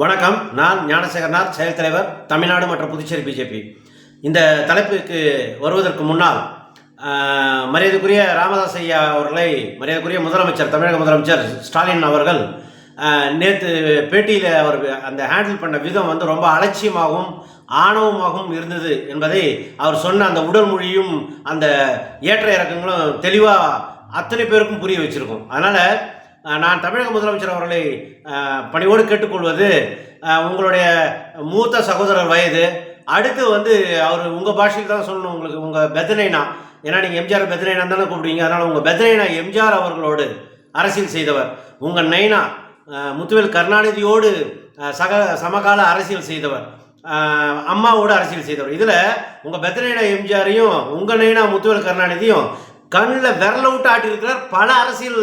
வணக்கம். நான் ஞானசேகரனார் செயல் தலைவர் தமிழ்நாடு மற்றும் புதுச்சேரி பிஜேபி இந்த தலைப்புக்கு வருவதற்கு முன்னால் மரியாதைக்குரிய ராமதாஸ் ஐயா அவர்களை மரியாதைக்குரிய முதலமைச்சர் தமிழக முதலமைச்சர் ஸ்டாலின் அவர்கள் நேற்று பேட்டியில் அவர் அந்த ஹேண்டில் பண்ண விதம் வந்து ரொம்ப அலட்சியமாகவும் ஆணவமாகவும் இருந்தது என்பதை அவர் சொன்ன அந்த உடல் மொழியும் அந்த ஏற்ற இறக்கங்களும் தெளிவாக அத்தனை பேருக்கும் புரிய வச்சுருக்கோம். அதனால் நான் தமிழக முதலமைச்சர் அவர்களை பணியோடு பணிவோடு கேட்டுக்கொள்வது உங்களுடைய மூத்த சகோதரர் வயது. அடுத்து வந்து அவர் உங்கள் பாஷையில் தான் சொல்லணும் உங்களுக்கு உங்கள் பெத்தனைனா ஏன்னா நீங்கள் எம்ஜிஆர் பெத்தனைனா தானே கூப்பிடுவீங்க. அதனால் உங்கள் பெத்தனைனா எம்ஜிஆர் அவர்களோடு அரசியல் செய்தவர். உங்கள் நைனா முத்துவேல் கருணாநிதியோடு சக சமகால அரசியல் செய்தவர். அம்மாவோடு அரசியல் செய்தவர். இதில் உங்கள் பெத்தனைனா எம்ஜிஆரையும் உங்கள் நைனா முத்துவேல் கருணாநிதியும் கண்ணில் விரல விட்டு ஆட்டியிருக்கிறார் பல அரசியல்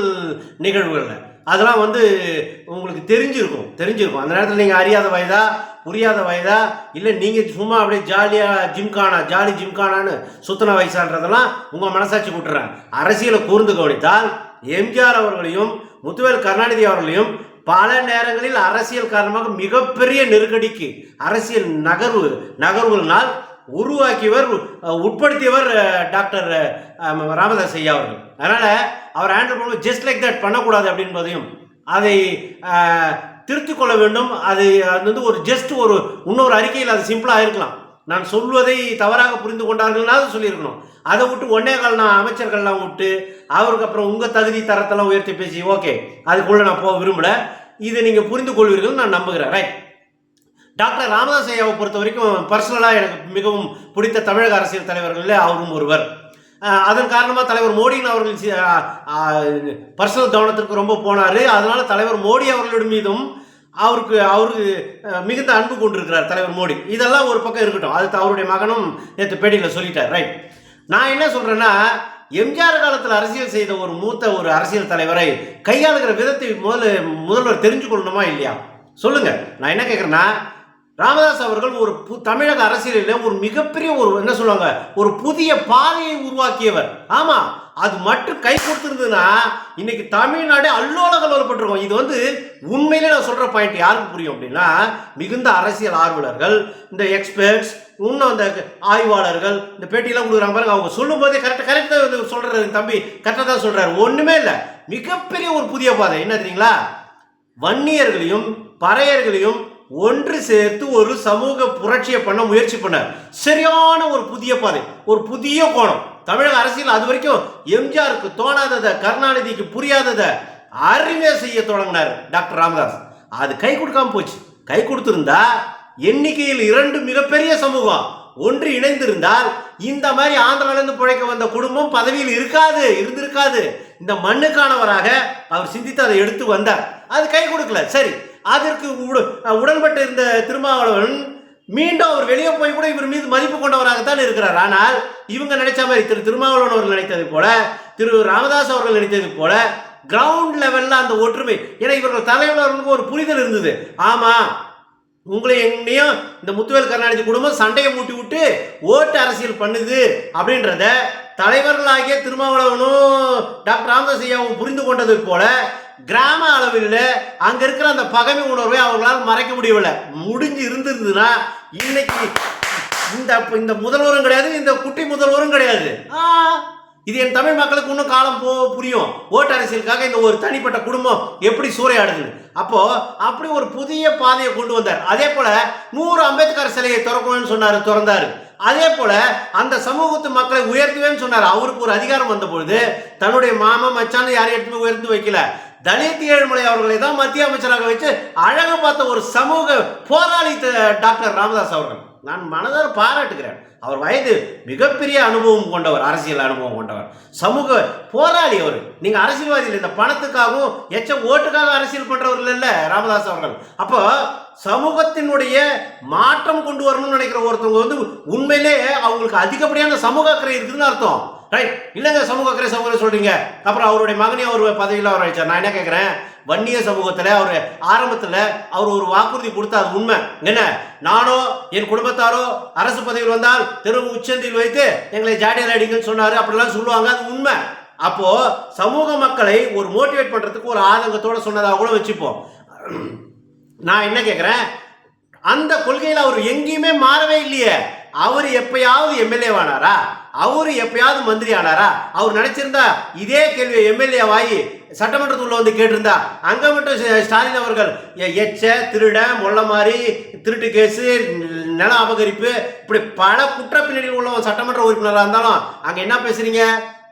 நிகழ்வுகளில். அதெல்லாம் வந்து உங்களுக்கு தெரிஞ்சிருக்கும் தெரிஞ்சிருக்கும். அந்த நேரத்தில் நீங்கள் அறியாத வயதா புரியாத வயதா இல்லை நீங்கள் சும்மா அப்படியே ஜாலியாக ஜிம்கானா ஜாலி ஜிம்கானான்னு சுத்தன வயசான்றதெல்லாம் உங்கள் மனசாட்சி விட்டுறேன் அரசியலை கூர்ந்து கவனித்தால் எம்ஜிஆர் அவர்களையும் முத்துவேல் கருணாநிதி அவர்களையும் பல நேரங்களில் அரசியல் காரணமாக மிகப்பெரிய நெருக்கடிக்கு அரசியல் நகர்வு நகர்வுகளினால் உருவாக்கியவர் உட்படுத்தியவர் டாக்டர் ராமதாஸ் ஐயா அவர்கள். அதனால் அவர் ஹேண்டில் பண்ணும்போது ஜஸ்ட் லைக் தட் பண்ணக்கூடாது அப்படின்பதையும் அதை திருத்திக் கொள்ள வேண்டும். அது அது வந்து ஒரு ஜஸ்ட் ஒரு இன்னொரு அறிக்கையில் அது சிம்பிளாக இருக்கலாம். நான் சொல்வதை தவறாக புரிந்து கொண்டார்கள்னாலும் சொல்லியிருக்கணும். அதை விட்டு ஒன்னே கால் நான் அமைச்சர்கள்லாம் விட்டு அவருக்கு அப்புறம் உங்கள் தகுதி தரத்தெல்லாம் உயர்த்தி பேசி ஓகே அதுக்குள்ளே நான் போக விரும்பல. இதை நீங்கள் புரிந்து கொள்வீர்கள் நான் நம்புகிறேன். ரைட் டாக்டர் ராமதாஸ் ஐயாவை பொறுத்த வரைக்கும் பர்சனலாக எனக்கு மிகவும் பிடித்த தமிழக அரசியல் தலைவர்களில் அவரும் ஒருவர். அதன் காரணமாக தலைவர் மோடியின் அவர்கள் பர்சனல் கவனத்திற்கு ரொம்ப போனார். அதனால் தலைவர் மோடி அவர்களிடம் மீதும் அவருக்கு அவருக்கு மிகுந்த அன்பு கொண்டிருக்கிறார் தலைவர் மோடி. இதெல்லாம் ஒரு பக்கம் இருக்கட்டும். அது அவருடைய மகனும் நேற்று பேட்டியில் சொல்லிட்டார். ரைட் நான் என்ன சொல்கிறேன்னா எம்ஜிஆர் காலத்தில் அரசியல் செய்த ஒரு மூத்த ஒரு அரசியல் தலைவரை கையாளுகிற விதத்தை முதல்ல முதல்வர் தெரிஞ்சு கொள்ளணுமா இல்லையா? சொல்லுங்கள் நான் என்ன கேட்குறேன்னா ராமதாஸ் அவர்கள் ஒரு பு தமிழக அரசியலில் ஒரு மிகப்பெரிய ஒரு என்ன சொல்லுவாங்க ஒரு புதிய பாதையை உருவாக்கியவர். ஆமா அது மட்டும் கை கொடுத்துருந்ததுன்னா இன்னைக்கு தமிழ்நாடு அல்லோல கலவரப்பட்டிருக்கும் இது வந்து உண்மையிலே நான் சொல்ற பாயிண்ட் யாருக்கு புரியும் அப்படின்னா மிகுந்த அரசியல் ஆர்வலர்கள் இந்த எக்ஸ்பர்ட்ஸ் இன்னும் அந்த ஆய்வாளர்கள் இந்த பேட்டியெல்லாம் கொடுக்குறாங்க பாருங்க அவங்க சொல்லும் போதே கரெக்டாக கரெக்டாக வந்து சொல்றாரு தம்பி கரெக்டாக தான் சொல்றாரு. ஒண்ணுமே இல்லை. மிகப்பெரிய ஒரு புதிய பாதை. என்ன தெரியுங்களா? வன்னியர்களையும் பறையர்களையும் ஒன்று சேர்த்து ஒரு சமூக புரட்சியை பண்ண முயற்சி பண்ணார். சரியான ஒரு புதிய பாதை ஒரு புதிய கோணம். தமிழக அரசியல் அது வரைக்கும் எம்ஜிஆருக்கு தோணாததை கருணாநிதிக்கு புரியாததை அருமையாக செய்ய தொடங்கினார் டாக்டர் ராமதாஸ். அது கை கொடுக்காம போச்சு. கை கொடுத்திருந்தா எண்ணிக்கையில் இரண்டு மிகப்பெரிய சமூகம் ஒன்று இணைந்திருந்தால் இந்த மாதிரி ஆந்திராவிலிருந்து பிழைக்க வந்த குடும்பம் பதவியில் இருக்காது இருந்திருக்காது. இந்த மண்ணுக்கானவராக அவர் சிந்தித்து அதை எடுத்து வந்தார். அது கை கொடுக்கல. சரி அதற்கு உட- உடன்பட்டு இருந்த திருமாவளவன் மீண்டும் அவர் வெளியே போய் கூட இவர் மீது மதிப்பு கொண்டவராகத்தான் இருக்கிறார். ஆனால் இவங்க நினைச்ச மாதிரி திரு திருமாவளவன் அவர்கள் நினைத்தது போல திரு ராமதாஸ் அவர்கள் நினைத்தது போல கிரவுண்ட் லெவல்ல அந்த ஒற்றுமை. ஏன்னா இவர்கள் தலைவர்களுக்கு ஒரு புரிதல் இருந்தது. ஆமா உங்களை எங்கேயும் இந்த முத்துவேல் கருணாநிதி குடும்பம் சண்டையை மூட்டி விட்டு ஓட்டு அரசியல் பண்ணுது அப்படின்றத தலைவர்களாகிய திருமாவளவனும் டாக்டர் ராமதாஸ் ஐயாவும் புரிந்து கொண்டது போல கிராம அளவில் அங்க இருக்கிற அந்த பகைமை உணர்வை அவர்களால் மறைக்க முடியவில்லை. முடிஞ்சு இருந்திருந்ததுன்னா இன்னைக்கு இந்த இந்த முதல்வரும் கிடையாது இந்த குட்டி முதல்வரும் கிடையாது. ஆ, இது என் தமிழ் மக்களுக்கு இன்னும் காலம் போ புரியும். ஓட்டு அரசியலுக்காக இந்த ஒரு தனிப்பட்ட குடும்பம் எப்படி சூறையாடுது அப்போ அப்படி ஒரு புதிய பாதையை கொண்டு வந்தார். அதே போல நூறு அம்பேத்கர் சிலையை திறக்கணும்னு சொன்னார் திறந்தார். அதே போல அந்த சமூகத்து மக்களை உயர்த்துவேன்னு சொன்னார். அவருக்கு ஒரு அதிகாரம் வந்த பொழுது தன்னுடைய மாமா மச்சான்னு யாரையும் எடுத்து உயர்த்து வைக்கல. தலித் ஏழுமலை அவர்களை தான் மத்திய அமைச்சராக வச்சு அழகு பார்த்த ஒரு சமூக போராளி டாக்டர் ராமதாஸ் அவர்கள். நான் மனதார பாராட்டுகிறேன். அவர் வயது மிகப்பெரிய அனுபவம் கொண்டவர் அரசியல் அனுபவம் கொண்டவர். சமூக போராளி அவர். நீங்க அரசியல்வாதி இந்த பணத்துக்காகவும் எச்ச ஓட்டுக்காக அரசியல் பண்றவர்கள் இல்ல ராமதாஸ் அவர்கள். அப்போ சமூகத்தினுடைய மாற்றம் கொண்டு வரணும்னு நினைக்கிற ஒருத்தவங்க வந்து உண்மையிலே அவங்களுக்கு அதிகப்படியான சமூக அக்கறை இருக்குதுன்னு அர்த்தம். ரைட் இல்லைங்க சமூக அக்கறை சமூகம் சொல்றீங்க. அப்புறம் அவருடைய மகனையும் அவர் பதவியில் அவர் ஆயிடுச்சார் நான் என்ன கேட்குறேன் வன்னிய சமூகத்தில் அவர் ஆரம்பத்தில் அவர் ஒரு வாக்குறுதி கொடுத்தா அது உண்மை. என்ன? நானோ என் குடும்பத்தாரோ அரசு பதவியில் வந்தால் தெரு உச்சந்தில் வைத்து எங்களை ஜாடியில் அடிங்கன்னு சொன்னார். அப்படிலாம் சொல்லுவாங்க. அது உண்மை. அப்போ சமூக மக்களை ஒரு மோட்டிவேட் பண்றதுக்கு ஒரு ஆதங்கத்தோட சொன்னதாக கூட வச்சுப்போம். நான் என்ன கேட்குறேன் அந்த கொள்கையில் அவர் எங்கேயுமே மாறவே இல்லையே. அவர் எப்பயாவது எம்எல்ஏ ஆனாரா? அவர் எப்பயாவது மந்திரி ஆனாரா? அவர் நினைச்சிருந்தா இதே கேள்வி எம்எல்ஏ வாயி சட்டமன்றத்துக்குள்ள வந்து கேட்டிருந்தா. அங்க மட்டும் ஸ்டாலின் அவர்கள் எ- எச்ச திருட மொள்ள மாதிரி திருட்டு கேஸு நில அபகரிப்பு இப்படி பல குற்ற பின்னணியில் உள்ள சட்டமன்ற உறுப்பினராக இருந்தாலும் அங்க என்ன பேசுறீங்க?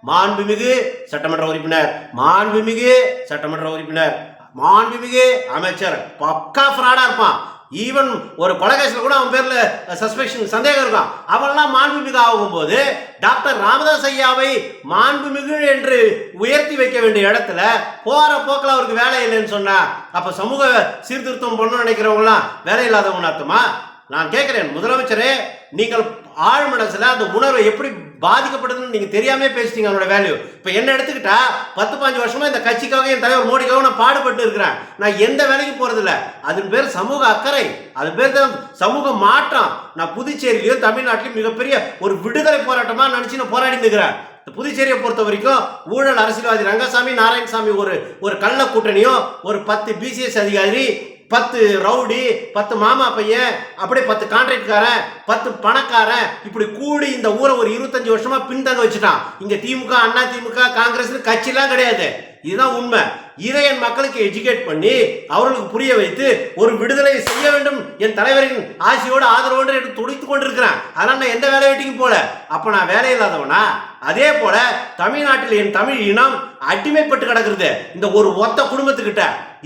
மாண்புமிகு சட்டமன்ற உறுப்பினர் மாண்புமிகு சட்டமன்ற உறுப்பினர் மாண்புமிகு அமைச்சர். பக்கா ஃப்ராடா இருப்பான். ஈவன் ஒரு கொலை கூட அவன் பேரில் சஸ்பெக்ஷன் சந்தேகம் இருக்கும் அவன்லாம் மாண்புமிகு ஆகும்போது டாக்டர் ராமதாஸ் ஐயாவை மாண்புமிகு என்று உயர்த்தி வைக்க வேண்டிய இடத்துல போகிற போக்கில் அவருக்கு வேலை இல்லைன்னு சொன்னா அப்போ சமூக சீர்திருத்தம் பண்ணணும்னு நினைக்கிறவங்களாம் வேலை இல்லாதவங்க அர்த்தமா? நான் கேட்குறேன் முதலமைச்சரே நீங்கள் ஆழ் மனசுல அந்த உணர்வு எப்படி பாதிக்கப்படுதுன்னு நீங்க தெரியாம பேசிட்டீங்க அவனோட வேல்யூ இப்ப என்ன எடுத்துக்கிட்டா பத்து பாஞ்சு வருஷமா இந்த கட்சிக்காக என் தலைவர் மோடிக்காக நான் பாடுபட்டு இருக்கிறேன். நான் எந்த வேலைக்கும் போறது இல்ல அதன் பேர் சமூக அக்கறை. அது பேர் தான் சமூக மாற்றம். நான் புதுச்சேரியிலையும் தமிழ்நாட்டிலையும் மிகப்பெரிய ஒரு விடுதலை போராட்டமா நினைச்சு நான் போராடி இருக்கிறேன். இந்த புதுச்சேரியை பொறுத்த வரைக்கும் ஊழல் அரசியல்வாதி ரங்கசாமி நாராயணசாமி ஒரு ஒரு கள்ள கூட்டணியும் ஒரு பத்து பிசிஎஸ் அதிகாரி பத்து ரவுடி பத்து மாமா பையன் அப்படியே பத்து கான்ட்ராக்ட்காரன் பத்து பணக்காரன் இப்படி கூடி இந்த ஊரை ஒரு இருபத்தஞ்சு வருஷமா பின்தங்க வச்சுட்டான். இங்க திமுக அண்ணா திமுக காங்கிரஸ் கட்சிலாம் கிடையாது. இதுதான் உண்மை. இதை என் மக்களுக்கு எஜுகேட் பண்ணி அவர்களுக்கு புரிய வைத்து ஒரு விடுதலை செய்ய வேண்டும் என் தலைவரின் ஆசையோடு ஆதரவோடு என்று துடித்து கொண்டிருக்கிறேன். அதனால நான் எந்த வேலை வெட்டிக்கும் போல. அப்போ நான் வேலை இல்லாதவனா? அதே போல தமிழ்நாட்டில் என் தமிழ் இனம் அடிமைப்பட்டு கிடக்கிறது. இந்த ஒரு ஒத்த குடும்பத்துக்கிட்ட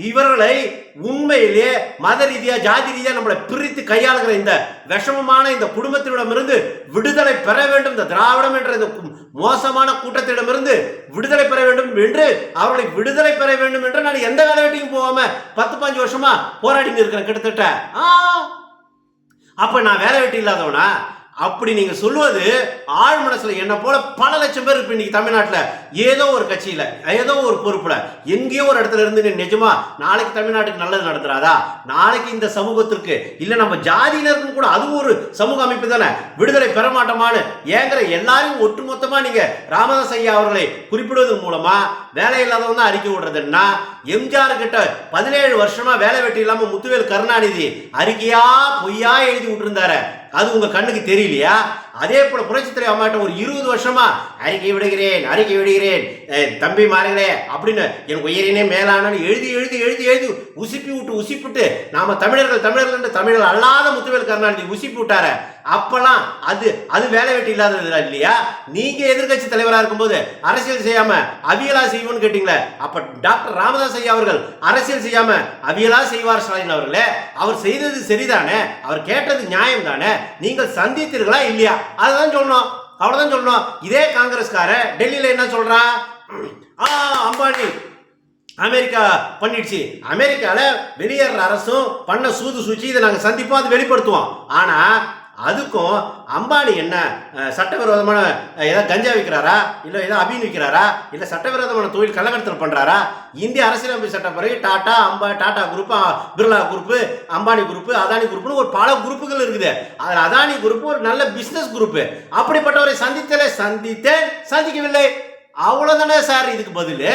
இவர்களை உண்மையிலே மத ரீதியா ஜாதி ரீதியா நம்மளை பிரித்து கையாளுகிற இந்த விஷமமான இந்த குடும்பத்திடமிருந்து விடுதலை பெற வேண்டும். இந்த திராவிடம் என்ற இந்த மோசமான கூட்டத்திடமிருந்து விடுதலை பெற வேண்டும் என்று அவர்களை விடுதலை பெற வேண்டும் என்று நான் எந்த வேலை வெட்டிக்கும் போகாம பத்து பாஞ்சு வருஷமா போராடி இருக்கிறேன் கிட்டத்தட்ட. ஆ? அப்ப நான் வேலை வெட்டி இல்லாதவனா? அப்படி நீங்க சொல்லுவது ஆழ் மனசுல என்ன போல பல லட்சம் பேர் இப்ப இன்னைக்கு தமிழ்நாட்டுல. ஏதோ ஒரு கட்சியில ஏதோ ஒரு பொறுப்புல. எங்கேயோ ஒரு இடத்துல இருந்து நிஜமா நாளைக்கு தமிழ்நாட்டுக்கு நல்லது நடத்துறாதா நாளைக்கு இந்த சமூகத்திற்கு இல்ல நம்ம ஜாதியினருக்கும் கூட அதுவும் ஒரு சமூக அமைப்பு தானே. விடுதலை பெற மாட்டோமான்னு ஏங்கிற எல்லாரையும் ஒட்டுமொத்தமா நீங்க ராமதாஸ் ஐயா அவர்களை குறிப்பிடுவதன் மூலமா வேலை இல்லாதவங்க தான் அறிக்கை விடுறதுன்னா எம்ஜிஆர் கிட்ட பதினேழு வருஷமா வேலை வெட்டி இல்லாம முத்துவேல் கருணாநிதி அறிக்கையா பொய்யா எழுதி விட்டுருந்தாரு. அது உங்கள் கண்ணுக்கு தெரியலையா? அதே போல புரட்சித்துறை அம்மாட்ட ஒரு இருபது வருஷமா அறிக்கை விடுகிறேன் அறிக்கை விடுகிறேன். தம்பி மாறுங்களே அப்படின்னு என் உயிரினே மேலானு எழுதி எழுதி எழுதி எழுதி உசிப்பி விட்டு உசிப்பிட்டு நாம தமிழர்கள் தமிழர்கள் என்று தமிழர்கள் அல்லாத முத்துவேல் கருணாநிதி உசிப்பி விட்டாரு. அப்பெல்லாம் அது அது வேலை வெட்டி இல்லாதது இல்லையா? நீங்க எதிர்க்கட்சி தலைவராக இருக்கும்போது அரசியல் செய்யாம அவியலா செய்வோம்னு கேட்டீங்களே. அப்ப டாக்டர் ராமதாஸ் ஐயா அவர்கள் அரசியல் செய்யாம அவியலா செய்வார் ஸ்டாலின் அவர்களே. அவர் செய்தது சரிதானே? அவர் கேட்டது நியாயம் தானே நீங்கள் சந்தித்தீர்களா இல்லையா? அதுதான் சொல்லணும் அவ்வளோதான் சொல்லணும் இதே காங்கிரஸ்காரன் டெல்லியில் என்ன சொல்றான் ஆ அம்பானி அமெரிக்கா பண்ணிடுச்சு. அமெரிக்காவில் வெளியேற அரசும் பண்ண சூது சூழ்ச்சி இதை நாங்கள் சந்திப்போம் அது வெளிப்படுத்துவோம். ஆனால் அதுக்கும் அம்பானி என்ன சட்டவிரோதமான ஏதாவது கஞ்சா விற்கிறாரா இல்லை ஏதாவது அபின் விற்கிறாரா இல்லை சட்டவிரோதமான தொழில் கள்ளக்கடத்தல் பண்ணுறாரா இந்திய அரசியலமைப்பு சட்டப்படி Tata Amba Tata group Birla group Ambani group Adani குரூப்னு ஒரு பல குரூப்புகள் இருக்குது. அதில் அதானி குரூப் ஒரு நல்ல பிஸ்னஸ் குரூப்பு அப்படிப்பட்டவரை சந்தித்தலே சந்தித்தேன் சந்திக்கவில்லை. அவ்வளோதானே சார் இதுக்கு பதில்?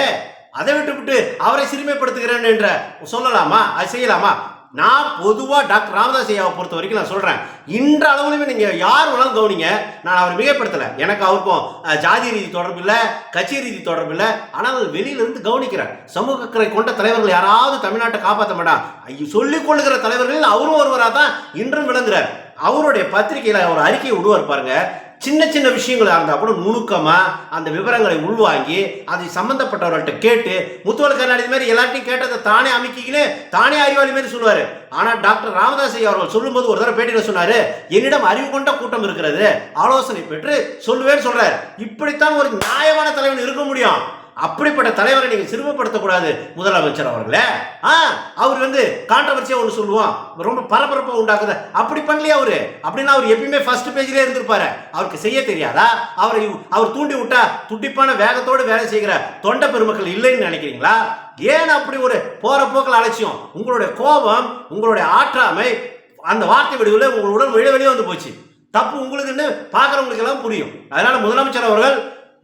அதை விட்டுவிட்டு அவரை சிறுமைப்படுத்துகிறேன் என்ற சொல்லலாமா? அது செய்யலாமா? நான் பொதுவாக டாக்டர் ராமதாஸ் ஐயாவை பொறுத்த வரைக்கும் நான் சொல்கிறேன் இன்ற அளவுலையுமே நீங்கள் யார் வேணாலும் கவனிங்க. நான் அவர் மிகப்படுத்தலை. எனக்கு அவருக்கும் ஜாதி ரீதி தொடர்பு இல்லை கட்சி ரீதி தொடர்பு இல்லை. ஆனால் வெளியிலிருந்து கவனிக்கிறேன். சமூக அக்கறை கொண்ட தலைவர்கள் யாராவது தமிழ்நாட்டை காப்பாற்ற மாட்டான் ஐயோ சொல்லிக் கொள்ளுகிற தலைவர்கள் அவரும் ஒருவராக தான் இன்றும் விளங்குறார். அவருடைய பத்திரிகையில் ஒரு அறிக்கையை விடுவார் பாருங்க. சின்ன சின்ன விஷயங்களாக இருந்தால் கூட நுணுக்கமாக அந்த விவரங்களை உள்வாங்கி அதை சம்மந்தப்பட்டவர்கள்ட்ட கேட்டு முத்துவல் கருணாநிதி மாதிரி எல்லாத்தையும் கேட்டதை தானே அமைக்கிக்கினு தானே அறிவாளி மாதிரி சொல்லுவார். ஆனால் டாக்டர் ராமதாஸ் ஐயா அவர்கள் சொல்லும்போது ஒரு தடவை பேட்டியில் சொன்னார் என்னிடம் அறிவு கொண்ட கூட்டம் இருக்கிறது. ஆலோசனை பெற்று சொல்லுவேன்னு சொல்கிறார் இப்படித்தான் ஒரு நியாயமான தலைவன் இருக்க முடியும். அப்படிப்பட்ட தலைவரை நீங்க சிறுமப்படுத்தக்கூடாது முதலமைச்சர் அவர்களே. ஆ அவர் வந்து கான்ட்ரவர்சியா ஒன்று சொல்லுவோம் ரொம்ப பரபரப்பை உண்டாக்குது. அப்படி பண்ணலையா அவரு? அப்படின்னா அவர் எப்பயுமே ஃபர்ஸ்ட் பேஜ்லேயே இருந்திருப்பாரு. அவருக்கு செய்ய தெரியாதா? அவரை அவர் தூண்டி விட்டா துடிப்பான வேகத்தோடு வேலை செய்கிற தொண்டை பெருமக்கள் இல்லைன்னு நினைக்கிறீங்களா? ஏன் அப்படி ஒரு போற போக்கில் அலட்சியம்? உங்களுடைய கோபம் உங்களுடைய ஆற்றாமை அந்த வார்த்தை வடிவில் உங்களுடன் வெளியே வெளியே வந்து போச்சு. தப்பு உங்களுக்குன்னு பார்க்குறவங்களுக்கு எல்லாம் புரியும். அதனால முதலமைச்சர் அவர்கள்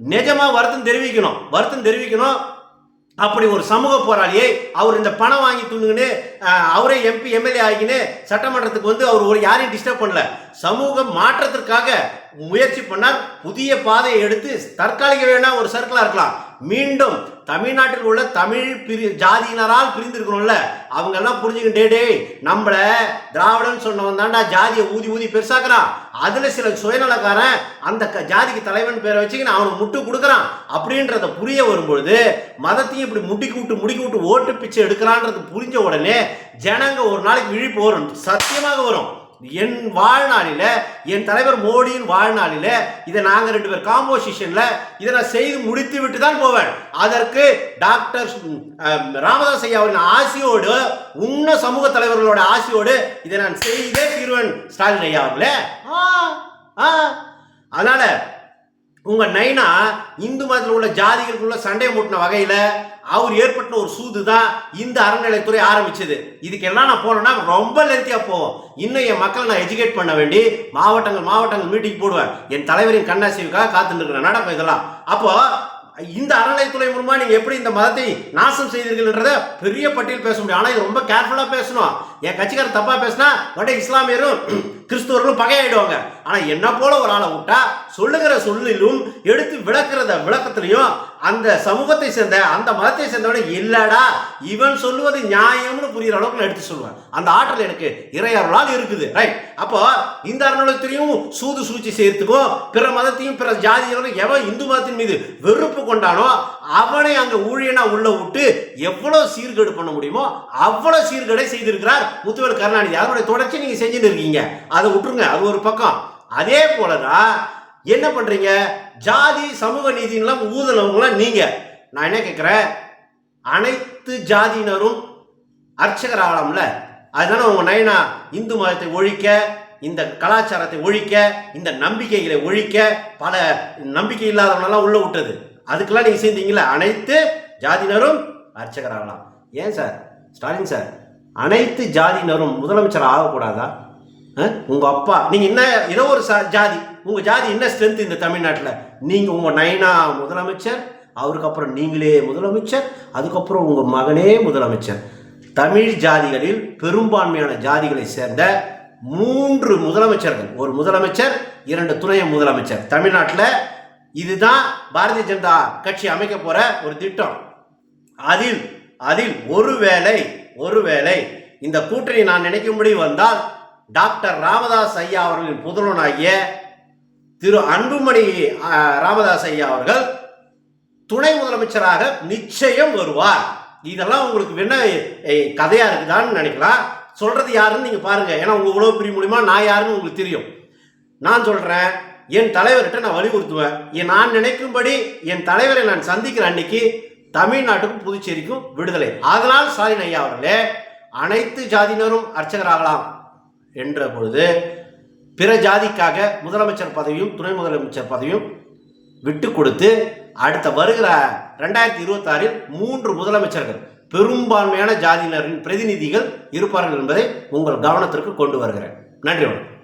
நிஜமா வருத்தம் தெரிவிக்கணும் வருத்தம் தெரிவிக்கணும். அப்படி ஒரு சமூக போராளியை அவர் இந்த பணம் வாங்கி துண்ணுங்கன்னு அவரே எம்பி எம்எல்ஏ ஆகின்னு சட்டமன்றத்துக்கு வந்து அவர் ஒரு யாரையும் டிஸ்டர்ப் பண்ணல. சமூக மாற்றத்திற்காக முயற்சி பண்ணார். புதிய பாதையை எடுத்து தற்காலிக வேணா ஒரு சர்க்கிளாக இருக்கலாம். மீண்டும் தமிழ்நாட்டில் உள்ள தமிழ் பிரி ஜாதியினரால் பிரிந்திருக்கணும்ல அவங்க எல்லாம் புரிஞ்சுக்கிட்டே டேய் நம்மள திராவிடன் சொன்னவன் தாண்டா ஜாதியை ஊதி ஊதி பெருசாக்குறான். அதுல சில சுயநலக்காரன் அந்த க- ஜாதிக்கு தலைவன் பேரை வச்சுக்கின்னு அவனுக்கு முட்டு கொடுக்குறான். அப்படின்றத புரிய வரும்பொழுது மதத்தையும் இப்படி முட்டிக்கு விட்டு முடிக்கி விட்டு ஓட்டு பிச்சை எடுக்கிறான்றது புரிஞ்ச உடனே ஜனங்க ஒரு நாளைக்கு விழிப்பு வரும். சத்தியமாக வரும். என் வாழ்நாளில் என் தலைவர் மோடியின் வாழ்நாளில் இதை நாங்கள் ரெண்டு பேர் காம்போசிஷனில் இதை நான் செய்து முடித்து விட்டு தான் போவேன். அதற்கு டாக்டர் ராமதாஸ் ஐயாவின் ஆசியோடு ஆசையோடு உன்ன சமூக தலைவர்களோட ஆசையோடு இதை நான் செய்தே தீர்வேன் ஸ்டாலின் ஐயா அவர்களே. அதனால உங்க நைனா இந்து மதத்தில் உள்ள ஜாதிகளுக்குள்ள சண்டை மூட்டின வகையில அவர் ஏற்பட்ட ஒரு சூது தான் இந்த அறநிலையத்துறை ஆரம்பிச்சது. இதுக்கெல்லாம் நான் போனேன்னா ரொம்ப லென்த்தியா போவோம். இன்னும் என் மக்களை நான் எஜுகேட் பண்ண வேண்டி மாவட்டங்கள் மாவட்டங்கள் மீட்டிங் போடுவேன். என் தலைவரின் கண்ணாசிவுக்காக காத்துட்டு இருக்கிறேன். நடக்கும் இதெல்லாம். அப்போ இந்த அறநிலைத்துறை மூலமா நீங்க எப்படி இந்த மதத்தை நாசம் செய்தீர்கள்ன்றத பெரிய பட்டியல் பேச முடியும். ஆனா இது ரொம்ப கேர்ஃபுல்லா பேசணும். என் கட்சிக்காரர் தப்பா பேசினா வட இஸ்லாமியரும் கிறிஸ்துவர்களும் பகையாயிடுவாங்க. ஆனா என்ன போல ஒரு ஆளை விட்டா சொல்லுகிற சொல்லிலும் எடுத்து விளக்குறத விளக்கத்திலையும் அந்த சமூகத்தை சேர்ந்த அந்த மதத்தை சேர்ந்தவன இல்லடா இவன் சொல்லுவது நியாயம்னு புரியுற அளவுக்கு நான் எடுத்து சொல்லுவேன். அந்த ஆற்றல் எனக்கு இறையருளால் இருக்குது. ரைட் அப்போ இந்த அருணத்திலையும் சூது சூழ்ச்சி செய்யறதுக்கும் பிற மதத்தையும் பிற ஜாதிகளும் எவன் இந்து மதத்தின் மீது வெறுப்பு கொண்டானோ அவனை அந்த ஊழியனா உள்ள விட்டு எவ்வளவு சீர்கேடு பண்ண முடியுமோ அவ்வளவு சீர்கேடை செய்திருக்கிறார் முத்துவேல் கருணாநிதி. அதனுடைய தொடர்ச்சி நீங்க செஞ்சுட்டு இருக்கீங்க. அதை விட்டுருங்க. அது ஒரு பக்கம். அதே போலதான் என்ன பண்றீங்க? ஜாதி சமூக நீதினெலாம் ஊதலவங்களாம் நீங்கள் நான் என்ன கேட்குறேன் அனைத்து ஜாதியினரும் அர்ச்சகர் ஆகலாம்ல? அதுதானே உங்கள் நயனா இந்து மதத்தை ஒழிக்க இந்த கலாச்சாரத்தை ஒழிக்க இந்த நம்பிக்கைகளை ஒழிக்க பல நம்பிக்கை இல்லாதவனெல்லாம் உள்ள விட்டது. அதுக்கெல்லாம் நீங்கள் சேர்ந்தீங்களா அனைத்து ஜாதியினரும் அர்ச்சகர் ஆகலாம். ஏன் சார்? ஸ்டாலின் சார் அனைத்து ஜாதியினரும் முதலமைச்சர் ஆகக்கூடாதா? உங்கள் அப்பா நீங்கள் என்ன ஏதோ ஒரு சா- ஜாதி. உங்கள் ஜாதி என்ன ஸ்ட்ரென்த் இந்த தமிழ்நாட்டில்? நீங்கள் உங்கள் நைனா முதலமைச்சர் அவருக்கு அப்புறம் நீங்களே முதலமைச்சர் அதுக்கப்புறம் உங்கள் மகனே முதலமைச்சர். தமிழ் ஜாதிகளில் பெரும்பான்மையான ஜாதிகளை சேர்ந்த மூன்று முதலமைச்சர்கள். ஒரு முதலமைச்சர் இரண்டு துணை முதலமைச்சர். தமிழ்நாட்டில் இதுதான் பாரதிய ஜனதா கட்சி அமைக்க போகிற ஒரு திட்டம். அதில் அதில் ஒருவேளை ஒருவேளை இந்த கூட்டணி நான் நினைக்கும்படி வந்தால் டாக்டர் ராமதாஸ் ஐயா அவர்களின் புதல்வனாகிய திரு அன்புமணி ராமதாஸ் ஐயா அவர்கள் துணை முதலமைச்சராக நிச்சயம் வருவார். இதெல்லாம் உங்களுக்கு என்ன கதையா இருக்குதான்னு நினைக்கலாம். சொல்றது யாருன்னு நீங்க பாருங்க. ஏன்னா உங்க உணவு பிரிவு மூலியமா நான் யாருன்னு உங்களுக்கு தெரியும். நான் சொல்றேன் என் தலைவர்கிட்ட நான் வலியுறுத்துவேன். என் நான் நினைக்கும்படி என் தலைவரை நான் சந்திக்கிற அன்னைக்கு தமிழ்நாட்டுக்கும் புதுச்சேரிக்கும் விடுதலை. அதனால் ஸ்டாலின் ஐயா அவர்களே அனைத்து ஜாதியினரும் அர்ச்சகராகலாம். என்ற பொழுது பிற ஜாதிக்காக முதலமைச்சர் பதவியும் துணை முதலமைச்சர் பதவியும் விட்டு கொடுத்து அடுத்த வருகிற ரெண்டாயிரத்தி இருபத்தாறில் மூன்று முதலமைச்சர்கள் பெரும்பான்மையான ஜாதியினரின் பிரதிநிதிகள் இருப்பார்கள் என்பதை உங்கள் கவனத்திற்கு கொண்டு வருகிறேன். நன்றி வணக்கம்.